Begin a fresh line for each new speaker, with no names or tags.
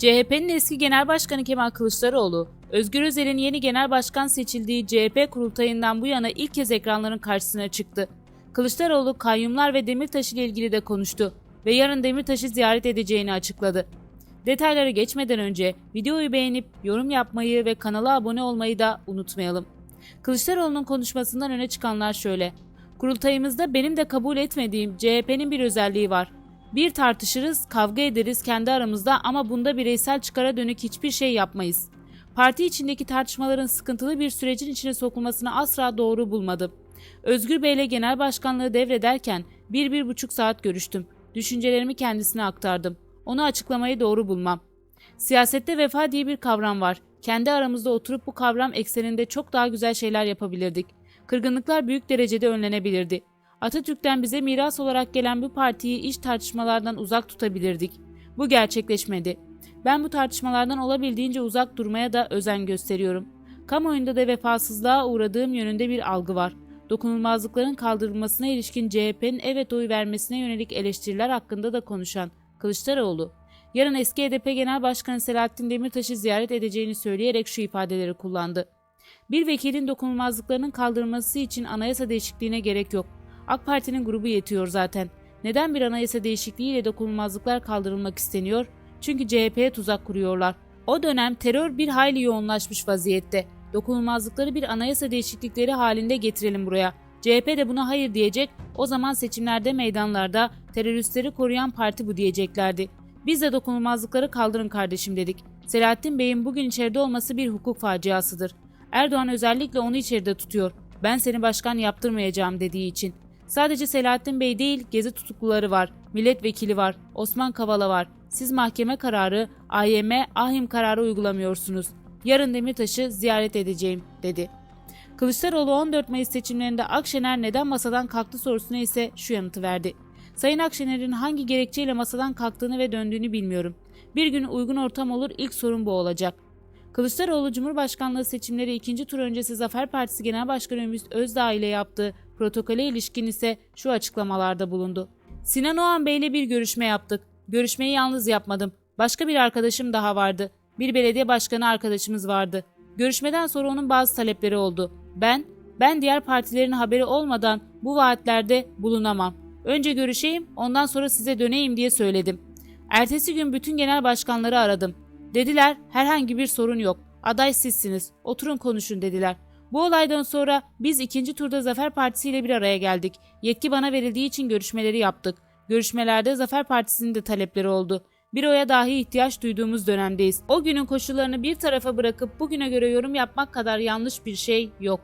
CHP'nin eski Genel Başkanı Kemal Kılıçdaroğlu, Özgür Özel'in yeni genel başkan seçildiği CHP kurultayından bu yana ilk kez ekranların karşısına çıktı. Kılıçdaroğlu kayyumlar ve Demirtaş ile ilgili de konuştu ve yarın Demirtaş'ı ziyaret edeceğini açıkladı. Detaylara geçmeden önce videoyu beğenip yorum yapmayı ve kanala abone olmayı da unutmayalım. Kılıçdaroğlu'nun konuşmasından öne çıkanlar şöyle. Kurultayımızda benim de kabul etmediğim CHP'nin bir özelliği var. Bir tartışırız, kavga ederiz kendi aramızda ama bunda bireysel çıkara dönük hiçbir şey yapmayız. Parti içindeki tartışmaların sıkıntılı bir sürecin içine sokulmasını asla doğru bulmadım. Özgür Bey'le genel başkanlığı devrederken bir, bir buçuk saat görüştüm. Düşüncelerimi kendisine aktardım. Onu açıklamayı doğru bulmam. Siyasette vefa diye bir kavram var. Kendi aramızda oturup bu kavram ekseninde çok daha güzel şeyler yapabilirdik. Kırgınlıklar büyük derecede önlenebilirdi. Atatürk'ten bize miras olarak gelen bu partiyi iç tartışmalardan uzak tutabilirdik. Bu gerçekleşmedi. Ben bu tartışmalardan olabildiğince uzak durmaya da özen gösteriyorum. Kamuoyunda da vefasızlığa uğradığım yönünde bir algı var. Dokunulmazlıkların kaldırılmasına ilişkin CHP'nin evet oy vermesine yönelik eleştiriler hakkında da konuşan Kılıçdaroğlu, yarın eski HDP Genel Başkanı Selahattin Demirtaş'ı ziyaret edeceğini söyleyerek şu ifadeleri kullandı. Bir vekilin dokunulmazlıklarının kaldırılması için anayasa değişikliğine gerek yok. AK Parti'nin grubu yetiyor zaten. Neden bir anayasa değişikliğiyle dokunulmazlıklar kaldırılmak isteniyor? Çünkü CHP'ye tuzak kuruyorlar. O dönem terör bir hayli yoğunlaşmış vaziyette. Dokunulmazlıkları bir anayasa değişiklikleri halinde getirelim buraya. CHP de buna hayır diyecek, o zaman seçimlerde meydanlarda teröristleri koruyan parti bu diyeceklerdi. Biz de dokunulmazlıkları kaldırın kardeşim dedik. Selahattin Bey'in bugün içeride olması bir hukuk faciasıdır. Erdoğan özellikle onu içeride tutuyor. Ben seni başkan yaptırmayacağım dediği için. Sadece Selahattin Bey değil, gezi tutukluları var, milletvekili var, Osman Kavala var. Siz mahkeme kararı, AYM, ahim kararı uygulamıyorsunuz. Yarın Demirtaş'ı ziyaret edeceğim, dedi. Kılıçdaroğlu 14 Mayıs seçimlerinde Akşener neden masadan kalktı sorusuna ise şu yanıtı verdi. Sayın Akşener'in hangi gerekçeyle masadan kalktığını ve döndüğünü bilmiyorum. Bir gün uygun ortam olur ilk sorun bu olacak. Kılıçdaroğlu Cumhurbaşkanlığı seçimleri ikinci tur öncesi Zafer Partisi Genel Başkanı Ümit Özdağ ile yaptığı protokole ilişkin ise şu açıklamalarda bulundu. Sinan Oğan Bey ile bir görüşme yaptık. Görüşmeyi yalnız yapmadım. Başka bir arkadaşım daha vardı. Bir belediye başkanı arkadaşımız vardı. Görüşmeden sonra onun bazı talepleri oldu. Ben, ben diğer partilerin haberi olmadan bu vaatlerde bulunamam. Önce görüşeyim, ondan sonra size döneyim diye söyledim. Ertesi gün bütün genel başkanları aradım. Dediler herhangi bir sorun yok. Aday sizsiniz. Oturun konuşun dediler. Bu olaydan sonra biz ikinci turda Zafer Partisi ile bir araya geldik. Yetki bana verildiği için görüşmeleri yaptık. Görüşmelerde Zafer Partisi'nin de talepleri oldu. Bir oya dahi ihtiyaç duyduğumuz dönemdeyiz. O günün koşullarını bir tarafa bırakıp bugüne göre yorum yapmak kadar yanlış bir şey yok.